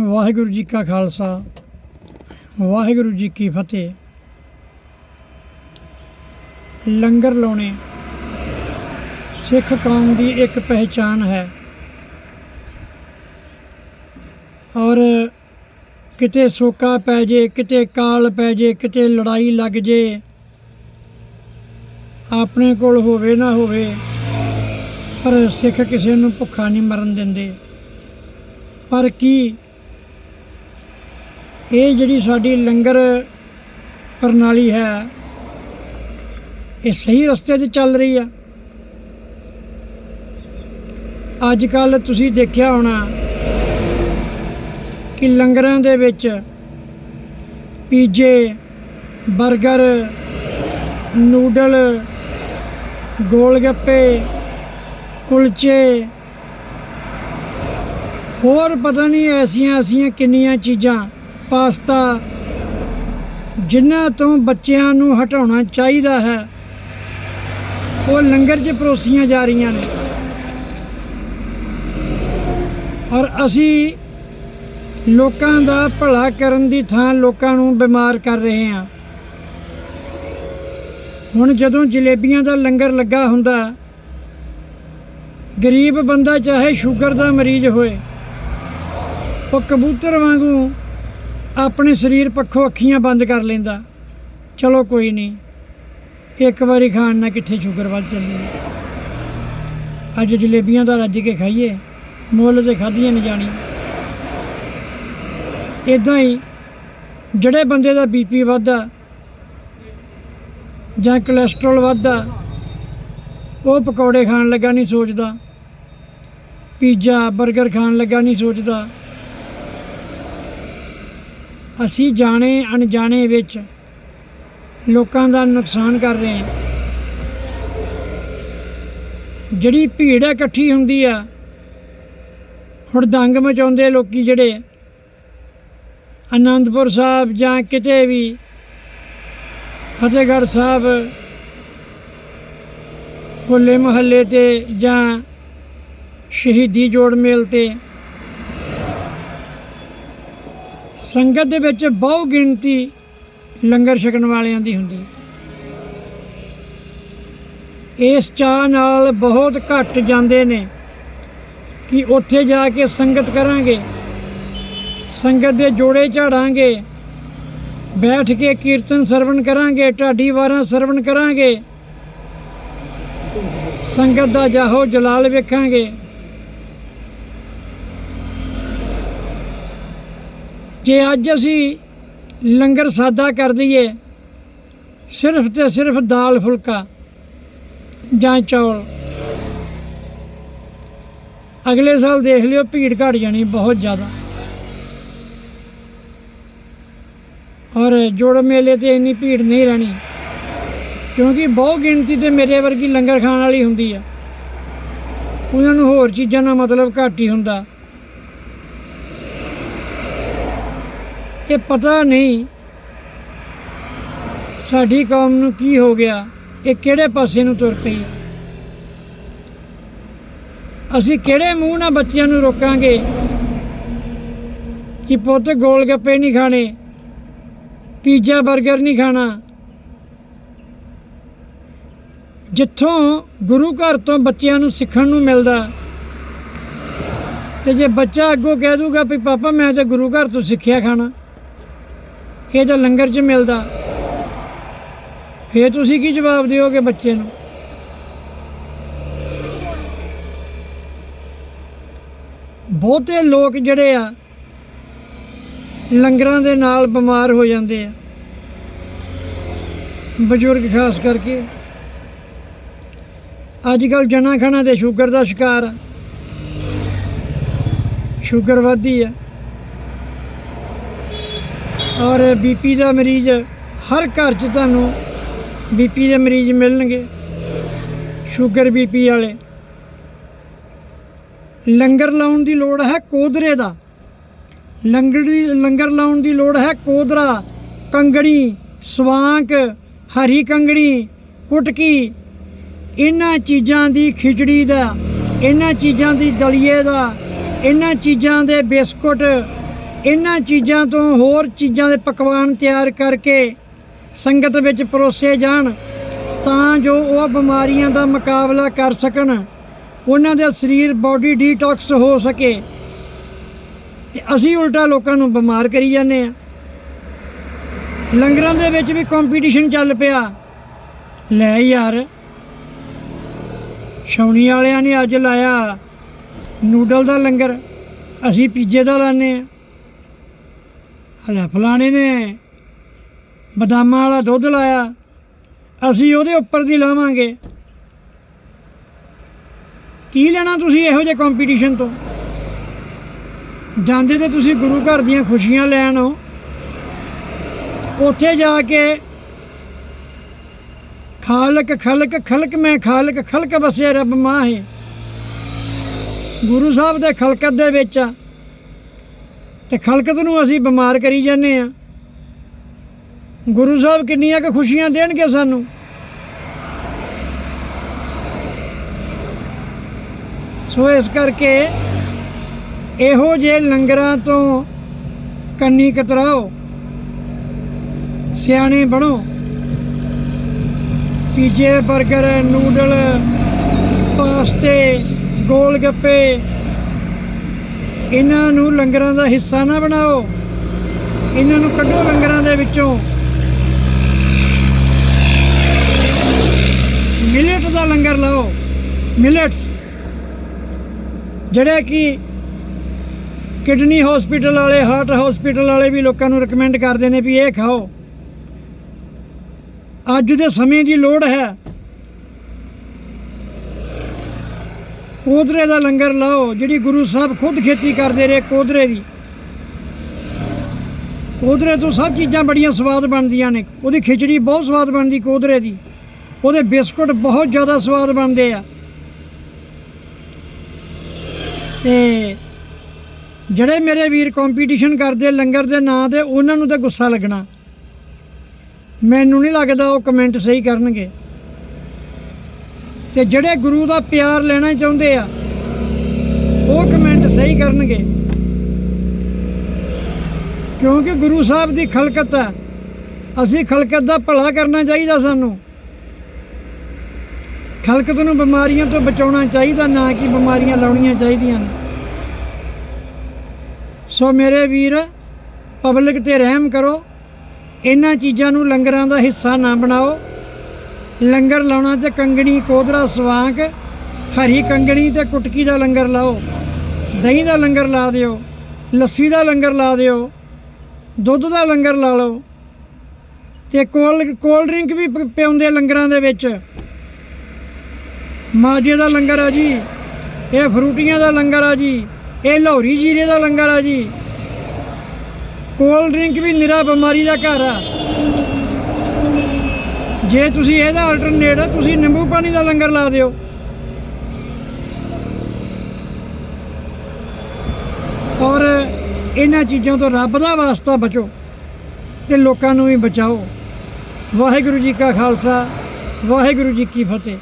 ਵਾਹਿਗੁਰੂ ਜੀ ਕਾ ਖਾਲਸਾ, ਵਾਹਿਗੁਰੂ ਜੀ ਕੀ ਫਤਿਹ। ਲੰਗਰ ਲਾਉਣੇ, ਸਿੱਖ ਕੌਮ ਦੀ ਇੱਕ ਪਹਿਚਾਨ ਹੈ। ਔਰ ਕਿਤੇ ਸੋਕਾ ਪੈ ਜੇ, ਕਿਤੇ ਕਾਲ ਪੈ ਜੇ, ਕਿਤੇ ਲੜਾਈ ਲੱਗ ਜੇ, ਆਪਣੇ ਕੋਲ ਹੋਵੇ ਨਾ ਹੋਵੇ, ਪਰ ਸਿੱਖ ਕਿਸੇ ਨੂੰ ਭੁੱਖਾ ਨਹੀਂ ਮਰਨ ਦਿੰਦੇ। ਪਰ ਕੀ ਇਹ ਜਿਹੜੀ ਸਾਡੀ ਲੰਗਰ ਪ੍ਰਣਾਲੀ ਹੈ, ਇਹ ਸਹੀ ਰਸਤੇ 'ਤੇ ਚੱਲ ਰਹੀ ਆ। ਅੱਜ ਕੱਲ ਤੁਸੀਂ ਦੇਖਿਆ ਹੋਣਾ ਕਿ ਲੰਗਰਾਂ ਦੇ ਵਿੱਚ ਪੀਜੇ 버ਗਰ ਨੂਡਲ, ਗੋਲਗੱਪੇ, ਕੁਲਚੇ, ਹੋਰ ਪਤਾ ਨਹੀਂ ਐਸੀਆਂ ਐਸੀਆਂ ਕਿੰਨੀਆਂ ਚੀਜ਼ਾਂ ਪਾਸਤਾ ਜਿਨ੍ਹਾਂ ਤੋਂ ਬੱਚਿਆਂ ਨੂੰ ਹਟਾਉਣਾ ਚਾਹੀਦਾ ਹੈ, ਉਹ ਲੰਗਰ 'ਚ ਪਰੋਸੀਆਂ ਜਾ ਰਹੀਆਂ ਨੇ। ਔਰ ਅਸੀਂ ਲੋਕਾਂ ਦਾ ਭਲਾ ਕਰਨ ਦੀ ਥਾਂ ਲੋਕਾਂ ਨੂੰ ਬਿਮਾਰ ਕਰ ਰਹੇ ਹਾਂ। ਹੁਣ ਜਦੋਂ ਜਲੇਬੀਆਂ ਦਾ ਲੰਗਰ ਲੱਗਾ ਹੁੰਦਾ, ਗਰੀਬ ਬੰਦਾ ਚਾਹੇ ਸ਼ੂਗਰ ਦਾ ਮਰੀਜ਼ ਹੋਏ, ਉਹ ਕਬੂਤਰ ਵਾਂਗੂ ਆਪਣੇ ਸਰੀਰ ਪੱਖੋਂ ਅੱਖੀਆਂ ਬੰਦ ਕਰ ਲੈਂਦਾ। ਚਲੋ ਕੋਈ ਨਹੀਂ, ਇੱਕ ਵਾਰੀ ਖਾਣ ਨਾਲ ਕਿੱਥੇ ਸ਼ੂਗਰ ਵੱਧ ਜਾਂਦੀ ਅੱਜ ਜਲੇਬੀਆਂ ਦਾ ਰੱਜ ਕੇ ਖਾਈਏ, ਮੁੱਲ ਤੇ ਖਾਧੀਆਂ ਨਹੀਂ ਜਾਣੀ ਇਦਾਂ ਹੀ ਜਿਹੜੇ ਬੰਦੇ ਦਾ ਬੀਪੀ ਵੱਧਦਾ ਜਾਂ ਕੋਲੇਸਟ੍ਰੋਲ ਵੱਧਦਾ, ਉਹ ਪਕੌੜੇ ਖਾਣ ਲੱਗਾ ਨਹੀਂ ਸੋਚਦਾ, ਪੀਜ਼ਾ 버ਗਰ ਖਾਣ ਲੱਗਾ ਨਹੀਂ ਸੋਚਦਾ। ਅਸੀਂ ਜਾਣੇ ਅਣਜਾਣੇ ਵਿੱਚ ਲੋਕਾਂ ਦਾ ਨੁਕਸਾਨ ਕਰ ਰਹੇ ਹਾਂ। ਜਿਹੜੀ ਭੀੜ ਇਕੱਠੀ ਹੁੰਦੀ ਆ, ਹੁਣ ਦੰਗ ਮਚਾਉਂਦੇ ਲੋਕੀ ਜਿਹੜੇ ਆਨੰਦਪੁਰ ਸਾਹਿਬ ਜਾਂ ਕਿਤੇ ਵੀ, ਫਤਿਹਗੜ੍ਹ ਸਾਹਿਬ, ਹੋਲੇ ਮਹੱਲੇ ਤੇ ਜਾਂ ਸ਼ਹੀਦੀ ਜੋੜ ਮੇਲ ਤੇ ਸੰਗਤ ਦੇ ਵਿੱਚ ਬਹੁ ਗਿਣਤੀ ਲੰਗਰ ਛਕਣ ਵਾਲਿਆਂ ਦੀ ਹੁੰਦੀ ਇਸ ਚਾਹ ਨਾਲ ਬਹੁਤ ਘੱਟ ਜਾਂਦੇ ਨੇ ਕਿ ਉੱਥੇ ਜਾ ਕੇ ਸੰਗਤ ਕਰਾਂਗੇ, ਸੰਗਤ ਦੇ ਜੋੜੇ ਝਾੜਾਂਗੇ, ਬੈਠ ਕੇ ਕੀਰਤਨ ਸਰਵਣ ਕਰਾਂਗੇ, ਢਾਡੀ ਵਾਰਾਂ ਸਰਵਣ ਕਰਾਂਗੇ, ਸੰਗਤ ਦਾ ਜਾਹੋ ਜਲਾਲ ਵੇਖਾਂਗੇ। ਜੇ ਅੱਜ ਅਸੀਂ ਲੰਗਰ ਸਾਦਾ ਕਰ ਦਈਏ, ਸਿਰਫ ਤੇ ਸਿਰਫ ਦਾਲ ਫੁਲਕਾ ਜਾਂ ਚੌਲ, ਅਗਲੇ ਸਾਲ ਦੇਖ ਲਿਓ ਭੀੜ ਘਟ ਜਾਣੀ ਬਹੁਤ ਜ਼ਿਆਦਾ। ਔਰ ਜੋੜ ਮੇਲੇ ਤੇ ਇੰਨੀ ਭੀੜ ਨਹੀਂ ਰਹਿਣੀ, ਕਿਉਂਕਿ ਬਹੁ ਗਿਣਤੀ ਤੇ ਮੇਰੇ ਵਰਗੀ ਲੰਗਰ ਖਾਣ ਵਾਲੀ ਹੁੰਦੀ ਆ। ਉਹਨਾਂ ਨੂੰ ਹੋਰ ਚੀਜ਼ਾਂ ਦਾ ਮਤਲਬ ਘੱਟ ਹੀ ਹੁੰਦਾ। ਇਹ ਪਤਾ ਨਹੀਂ ਸਾਡੀ ਕੌਮ ਨੂੰ ਕੀ ਹੋ ਗਿਆ, ਇਹ ਕਿਹੜੇ ਪਾਸੇ ਨੂੰ ਤੁਰ ਪਈ। ਅਸੀਂ ਕਿਹੜੇ ਮੂੰਹ ਨਾਲ ਬੱਚਿਆਂ ਨੂੰ ਰੋਕਾਂਗੇ ਕਿ ਪੁੱਤ ਗੋਲ ਗੱਪੇ ਨਹੀਂ ਖਾਣੇ, ਪੀਜ਼ਾ 버ਗਰ ਨਹੀਂ ਖਾਣਾ। ਜਿੱਥੋਂ ਗੁਰੂ ਘਰ ਤੋਂ ਬੱਚਿਆਂ ਨੂੰ ਸਿੱਖਣ ਨੂੰ ਮਿਲਦਾ ਤੇ ਜੇ ਬੱਚਾ ਅੱਗੋਂ ਕਹਿ ਦੂਗਾ ਵੀ ਪਾਪਾ ਮੈਂ ਤਾਂ ਗੁਰੂ ਘਰ ਤੋਂ ਸਿੱਖਿਆ ਖਾਣਾ। ਇਹ ਤਾਂ ਲੰਗਰ 'ਚ ਮਿਲਦਾ। ਫੇਰ ਤੁਸੀਂ ਕੀ ਜਵਾਬ ਦਿਓਗੇ ਬੱਚੇ ਨੂੰ? ਬਹੁਤੇ ਲੋਕ ਜਿਹੜੇ ਆ, ਲੰਗਰਾਂ ਦੇ ਨਾਲ ਬਿਮਾਰ ਹੋ ਜਾਂਦੇ ਆ। ਬਜ਼ੁਰਗ ਖਾਸ ਕਰਕੇ। ਅੱਜ ਕੱਲ ਜਣਾ ਖਣਾ ਤੇ ਸ਼ੂਗਰ ਦਾ ਸ਼ਿਕਾਰ ਆ। ਸ਼ੂਗਰ ਵੱਧਦੀ ਆ। ਔਰ ਬੀਪੀ ਦਾ ਮਰੀਜ਼, ਹਰ ਘਰ 'ਚ ਤੁਹਾਨੂੰ ਬੀਪੀ ਦੇ ਮਰੀਜ਼ ਮਿਲਣਗੇ। ਸ਼ੂਗਰ ਬੀਪੀ ਵਾਲੇ। ਲੰਗਰ ਲਾਉਣ ਦੀ ਲੋੜ ਹੈ ਕੋਦਰੇ ਦਾ। ਲੰਗਰ ਦੀ ਲੰਗਰ ਲਾਉਣ ਦੀ ਲੋੜ ਹੈ ਕੋਦਰਾ, ਕੰਗਣੀ, ਸਵਾਂਕ, ਹਰੀ ਕੰਗਣੀ, ਕੁਟਕੀ। ਇਹਨਾਂ ਚੀਜ਼ਾਂ ਦੀ ਖਿਚੜੀ ਦਾ, ਇਹਨਾਂ ਚੀਜ਼ਾਂ ਦੀ ਦਲੀਏ ਦਾ, ਇਹਨਾਂ ਚੀਜ਼ਾਂ ਦੇ ਬਿਸਕੁਟ ਇਹਨਾਂ ਚੀਜ਼ਾਂ ਤੋਂ ਹੋਰ ਚੀਜ਼ਾਂ ਦੇ ਪਕਵਾਨ ਤਿਆਰ ਕਰਕੇ ਸੰਗਤ ਵਿੱਚ ਪਰੋਸੇ ਜਾਣ, ਤਾਂ ਜੋ ਉਹ ਬਿਮਾਰੀਆਂ ਦਾ ਮੁਕਾਬਲਾ ਕਰ ਸਕਣ, ਉਹਨਾਂ ਦਾ ਸਰੀਰ ਬਾਡੀ ਡੀਟੌਕਸ ਹੋ ਸਕੇ। ਤੇ ਅਸੀਂ ਉਲਟਾ ਲੋਕਾਂ ਨੂੰ ਬਿਮਾਰ ਕਰੀ ਜਾਂਦੇ ਆ ਲੰਗਰਾਂ ਦੇ ਵਿੱਚ ਵੀ ਕੰਪੀਟੀਸ਼ਨ ਚੱਲ ਪਿਆ। ਲੈ ਯਾਰ, ਛਾਉਣੀ ਵਾਲਿਆਂ ਨੇ ਅੱਜ ਲਾਇਆ ਨੂਡਲ ਦਾ ਲੰਗਰ, ਅਸੀਂ ਪੀਜੇ ਦਾ ਲਾਣੇ ਆ ਹਲਾ ਫਲਾਣੇ ਨੇ। ਬਦਾਮਾਂ ਵਾਲਾ ਦੁੱਧ ਲਾਇਆ। ਅਸੀਂ ਉਹਦੇ ਉੱਪਰ ਦੀ ਲਾਵਾਂਗੇ। ਕੀ ਲੈਣਾ ਤੁਸੀਂ ਇਹੋ ਜਿਹੇ ਕੰਪੀਟੀਸ਼ਨ ਤੋਂ? ਜਾਂਦੇ ਤੇ ਤੁਸੀਂ ਗੁਰੂ ਘਰ ਦੀਆਂ ਖੁਸ਼ੀਆਂ ਲੈਣ ਹੋ ਉੱਥੇ ਜਾ ਕੇ ਖਾਲਕ, ਖਲਕ ਖਲਕ, ਮੈਂ ਖਾਲਕ, ਖਲਕ ਵਸੇ ਰੱਬ ਮਾਹੇ। ਗੁਰੂ ਸਾਹਿਬ ਦੇ ਖਲਕਤ ਦੇ ਵਿੱਚ ਆ ਤੇ ਖਲਕਤ ਨੂੰ ਅਸੀਂ ਬਿਮਾਰ ਕਰੀ ਜਾਂਦੇ ਆ ਗੁਰੂ ਸਾਹਿਬ ਕਿੰਨੀਆਂ ਕੁ ਖੁਸ਼ੀਆਂ ਦੇਣਗੇ ਸਾਨੂੰ। ਸੋ ਇਸ ਕਰਕੇ ਇਹੋ ਜਿਹੇ ਲੰਗਰਾਂ ਤੋਂ ਕੰਨੀ ਕਤਰਾਓ, ਸਿਆਣੇ ਬਣੋ। ਪੀਜੇ 버ਗਰ ਨੂਡਲ, ਪਾਸਤੇ, ਗੋਲ ਗੱਪੇ ਇਹਨਾਂ ਨੂੰ ਲੰਗਰਾਂ ਦਾ ਹਿੱਸਾ ਨਾ ਬਣਾਓ। ਇਹਨਾਂ ਨੂੰ ਕੱਢੋ ਲੰਗਰਾਂ ਦੇ ਵਿੱਚੋਂ। ਮਿਲਟ ਦਾ ਲੰਗਰ ਲਾਓ। ਮਿਲਟਸ। ਜਿਹੜੇ ਕਿ ਕਿਡਨੀ ਹਸਪੀਟਲ ਵਾਲੇ, ਹਾਰਟ ਹਸਪੀਟਲ ਵਾਲੇ ਵੀ ਲੋਕਾਂ ਨੂੰ ਰეკਮੈਂਡ ਕਰਦੇ ਨੇ ਵੀ ਇਹ ਖਾਓ। ਅੱਜ ਦੇ ਸਮੇਂ ਦੀ ਲੋੜ ਹੈ। ਕੋਦਰੇ ਦਾ ਲੰਗਰ ਲਾਓ, ਜਿਹੜੀ ਗੁਰੂ ਸਾਹਿਬ ਖੁਦ ਖੇਤੀ ਕਰਦੇ ਰਹੇ ਕੋਦਰੇ ਦੀ। ਕੋਦਰੇ ਤੋਂ ਸਭ ਚੀਜ਼ਾਂ ਬੜੀਆਂ ਸਵਾਦ ਬਣਦੀਆਂ ਨੇ। ਉਹਦੀ ਖਿਚੜੀ ਬਹੁਤ ਸਵਾਦ ਬਣਦੀ ਕੋਦਰੇ ਦੀ। ਉਹਦੇ ਬਿਸਕੁਟ ਬਹੁਤ ਜ਼ਿਆਦਾ ਸਵਾਦ ਬਣਦੇ ਆ। ਤੇ ਜਿਹੜੇ ਮੇਰੇ ਵੀਰ ਕੰਪੀਟੀਸ਼ਨ ਕਰਦੇ ਲੰਗਰ ਦੇ ਨਾਂ ਤੇ ਉਹਨਾਂ ਨੂੰ ਤਾਂ ਗੁੱਸਾ ਲੱਗਣਾ। ਮੈਨੂੰ ਨਹੀਂ ਲੱਗਦਾ ਉਹ ਕਮੈਂਟ ਸਹੀ ਕਰਨਗੇ। ਤੇ ਜਿਹੜੇ ਗੁਰੂ ਦਾ ਪਿਆਰ ਲੈਣਾ ਚਾਹੁੰਦੇ ਆ, ਉਹ ਕਮੈਂਟ ਸਹੀ ਕਰਨਗੇ। ਕਿਉਂਕਿ ਗੁਰੂ ਸਾਹਿਬ ਦੀ ਖਲਕਤ ਹੈ ਅਸੀਂ ਖਲਕਤ ਦਾ ਭਲਾ ਕਰਨਾ ਚਾਹੀਦਾ ਸਾਨੂੰ। ਖਲਕਤ ਨੂੰ ਬਿਮਾਰੀਆਂ ਤੋਂ ਬਚਾਉਣਾ ਚਾਹੀਦਾ, ਨਾ ਕਿ ਬਿਮਾਰੀਆਂ ਲਾਉਣੀਆਂ ਚਾਹੀਦੀਆਂ ਨੇ। ਸੋ ਮੇਰੇ ਵੀਰ ਪਬਲਿਕ ਤੇ ਰਹਿਮ ਕਰੋ। ਇਹਨਾਂ ਚੀਜ਼ਾਂ ਨੂੰ ਲੰਗਰਾਂ ਦਾ ਹਿੱਸਾ ਨਾ ਬਣਾਓ। ਲੰਗਰ ਲਾਉਣਾ ਤੇ ਕੰਗਣੀ, ਕੋਦਰਾ, ਸਵਾਂਕ, ਹਰੀ ਕੰਗਣੀ ਤੇ ਕੁਟਕੀ ਦਾ ਲੰਗਰ ਲਾਓ। ਦਹੀਂ ਦਾ ਲੰਗਰ ਲਾ ਦਿਓ, ਲੱਸੀ ਦਾ ਲੰਗਰ ਲਾ ਦਿਓ, ਦੁੱਧ ਦਾ ਲੰਗਰ ਲਾ ਲਓ ਤੇ ਕੋਲ ਕੋਲਡ ਡਰਿੰਕ ਵੀ ਪ- ਪਿਆਉਂਦੇ ਲੰਗਰਾਂ ਦੇ ਵਿੱਚ। ਮਾਜੇ ਦਾ ਲੰਗਰ ਆ ਜੀ, ਇਹ ਫਰੂਟੀਆਂ ਦਾ ਲੰਗਰ ਆ ਜੀ, ਇਹ ਲਾਹੌਰੀ ਜੀਰੇ ਦਾ ਲੰਗਰ ਆ ਜੀ। ਕੋਲਡ ਡਰਿੰਕ ਵੀ ਨਿਰਾ ਬਿਮਾਰੀ ਦਾ ਘਰ ਆ। ਜੇ ਤੁਸੀਂ ਇਹਦਾ ਆਲਟਰਨੇਟ ਤੁਸੀਂ ਨਿੰਬੂ ਪਾਣੀ ਦਾ ਲੰਗਰ ਲਾ ਦਿਓ। ਔਰ ਇਹਨਾਂ ਚੀਜ਼ਾਂ ਤੋਂ ਰੱਬ ਦਾ ਵਾਸਤਾ ਬਚੋ ਤੇ ਲੋਕਾਂ ਨੂੰ ਵੀ ਬਚਾਓ। ਵਾਹਿਗੁਰੂ ਜੀ ਕਾ ਖਾਲਸਾ, ਵਾਹਿਗੁਰੂ ਜੀ ਕੀ ਫਤਿਹ।